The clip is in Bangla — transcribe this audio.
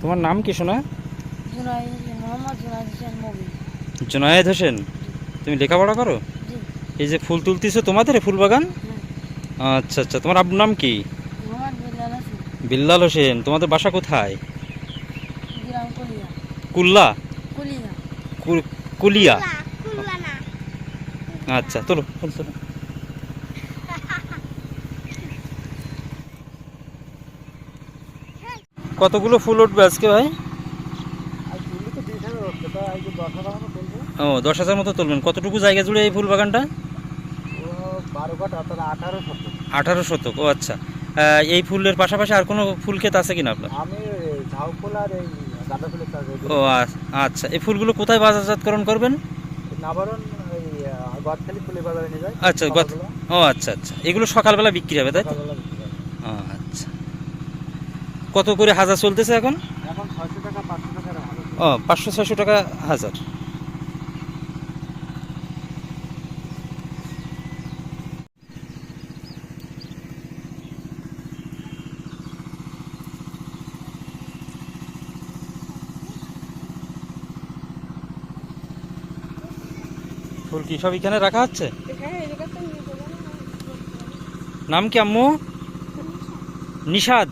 তোমার নাম কি শোনা জুনায়েদ হোসেন তুমি লেখাপড়া করো? এই যে ফুল তুলতেছো তোমাদের ফুল বাগান আচ্ছা আচ্ছা তোমার আব্বুর নাম কি? বিল্লাল হোসেন। তোমাদের বাসা কোথায়? গ্রাম কুল্লা? কুলিয়া। আচ্ছা তোলো ফুল কতগুলো ফুল উঠবে আজকে ভাই? ও দশ হাজার মতো তুলবেন। কতটুকু জায়গা জুড়ে এই ফুল বাগানটা আঠারো শতক। ও আচ্ছা। এই ফুলের পাশাপাশি আর কোনো ফুল ক্ষেত আছে কিনা আপনার? ও আচ্ছা। এই ফুলগুলো কোথায় বাজারজাতকরণ করবেন? নাবারণ এই গদখালি ফুলের বাজারে নিয়ে যায়। আচ্ছা ও আচ্ছা আচ্ছা। এগুলো সকালবেলা বিক্রি হবে তাই তো সকালবেলা বিক্রি হয়। ও আচ্ছা কত করে হাজার চলতেছে এখন? ও পাঁচশো ছয়শো টাকা হাজার। ফুল কি সব এখানে রাখা হচ্ছে? নাম কি আম্মু? নিষাদ